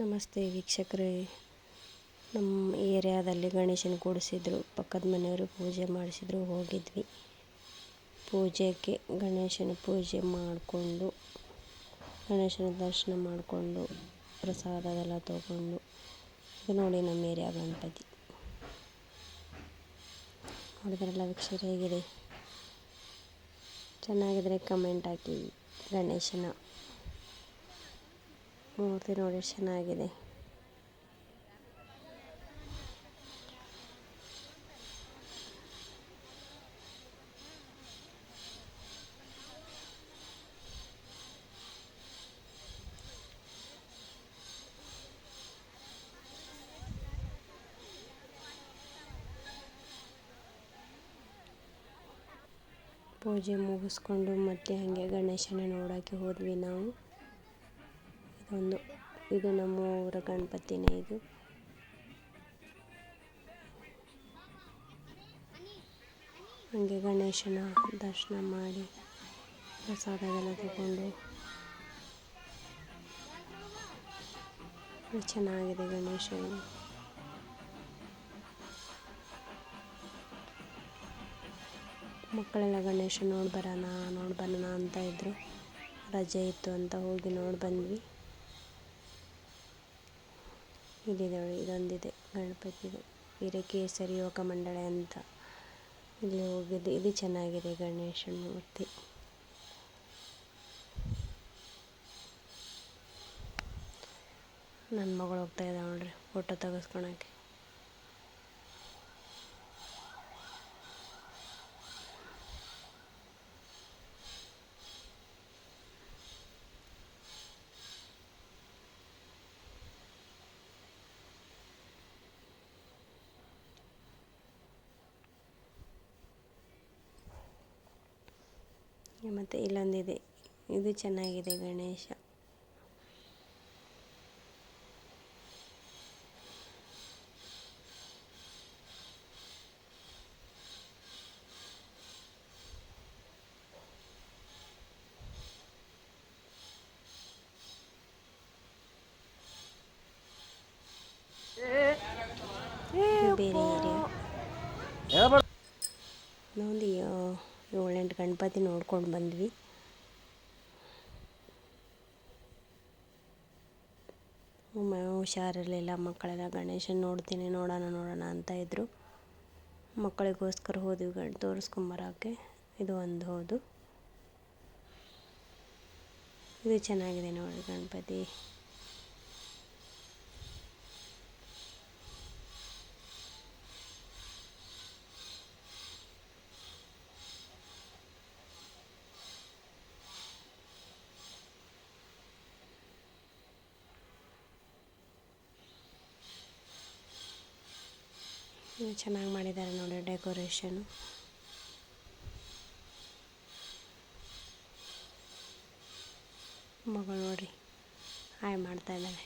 ನಮಸ್ತೆ ವೀಕ್ಷಕರೇ. ನಮ್ಮ ಏರಿಯಾದಲ್ಲಿ ಗಣೇಶನ ಕೂಡಿಸಿದ್ರು, ಪಕ್ಕದ ಮನೆಯವರು ಪೂಜೆ ಮಾಡಿಸಿದ್ರು, ಹೋಗಿದ್ವಿ. ಪೂಜೆಗೆ ಗಣೇಶನ ಪೂಜೆ ಮಾಡಿಕೊಂಡು, ಗಣೇಶನ ದರ್ಶನ ಮಾಡಿಕೊಂಡು, ಪ್ರಸಾದ ಅದೆಲ್ಲ ತೊಗೊಂಡು, ಇದು ನೋಡಿ ನಮ್ಮ ಏರಿಯಾ ಗಣಪತಿ. ನೋಡಿದ್ರಲ್ಲ ವೀಕ್ಷಕರು ಹೇಗಿದೆ? ಚೆನ್ನಾಗಿದ್ರೆ ಕಮೆಂಟ್ ಹಾಕಿ ಗಣೇಶನ. ಮೂರ್ತಿ ನೋಡಿ ಚೆನ್ನಾಗಿದೆ. ಪೂಜೆ ಮುಗಿಸ್ಕೊಂಡು ಮತ್ತೆ ಹಾಗೆ ಗಣೇಶನ ನೋಡೋಕ್ಕೆ ಹೋದ್ವಿ ನಾವು. ಇದೊಂದು ಇದು ನಮ್ಮ ಊರ ಗಣಪತಿನೇ ಇದು. ಹಾಗೆ ಗಣೇಶನ ದರ್ಶನ ಮಾಡಿ ಪ್ರಸಾದವೆಲ್ಲ ತಗೊಂಡು. ಚೆನ್ನಾಗಿದೆ ಗಣೇಶ ಮಕ್ಕಳೆಲ್ಲ ಗಣೇಶ ನೋಡಿ ಬರೋಣ ನೋಡಿ ಬರೋಣ ಅಂತ ಇದ್ದರು ರಜೆ ಇತ್ತು ಅಂತ ಹೋಗಿ ನೋಡಿ ಬಂದ್ವಿ. ಇಲ್ಲಿದೆ ನೋಡಿ ಇದೊಂದಿದೆ, ಗಣಪತಿದು. ಹಿರೇಕೇಸರಿ ಯೋಗ ಮಂಡಳಿ ಅಂತ ಇಲ್ಲಿ ಹೋಗಿದ್ದು ಇದು ಚೆನ್ನಾಗಿದೆ ಗಣೇಶನ ಮೂರ್ತಿ. ನನ್ನ ಮಗಳು ಹೋಗ್ತಾ ಇದ್ದಾಳೆ ನೋಡ್ರಿ ಫೋಟೋ ತೆಗೆಸ್ಕೊಳಕ್ಕೆ. ಮತ್ತು ಇಲ್ಲೊಂದಿದೆ. ಇದು ಚೆನ್ನಾಗಿದೆ ಗಣೇಶ. ಬೇರೆ ಏರಿಯಾ ಒಂದು ಏಳೆಂಟು ಗಣಪತಿ ನೋಡ್ಕೊಂಡು ಬಂದ್ವಿ. ಹುಷಾರಿರಲಿಲ್ಲ ಮಕ್ಕಳೆಲ್ಲ. ಗಣೇಶನ ನೋಡ್ತೀನಿ, ನೋಡೋಣ ನೋಡೋಣ ಅಂತ ಇದ್ದರು ಮಕ್ಕಳಿಗೋಸ್ಕರ ಹೋದ್ವಿ, ಗಣ, ತೋರಿಸ್ಕೊಂಬರೋಕ್ಕೆ. ಇದು ಒಂದು ಹೌದು. ಇದು ಚೆನ್ನಾಗಿದೆ ನೋಡಿ ಗಣಪತಿ. ಚೆನ್ನಾಗಿ ಮಾಡಿದ್ದಾರೆ ನೋಡಿ ಡೆಕೋರೇಷನು. ಮಗಳು ನೋಡಿರಿ ಹಾಯ್ ಮಾಡ್ತಾ ಇದ್ದಾಳೆ.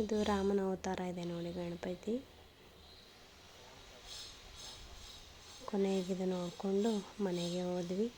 ಇದು ರಾಮನ ಅವತಾರ ಇದೆ ನೋಡಿ ಗಣಪತಿ. ಕೊನೆಗೆ ಇದು ನೋಡಿಕೊಂಡು ಮನೆಗೆ ಹೋದ್ವಿ.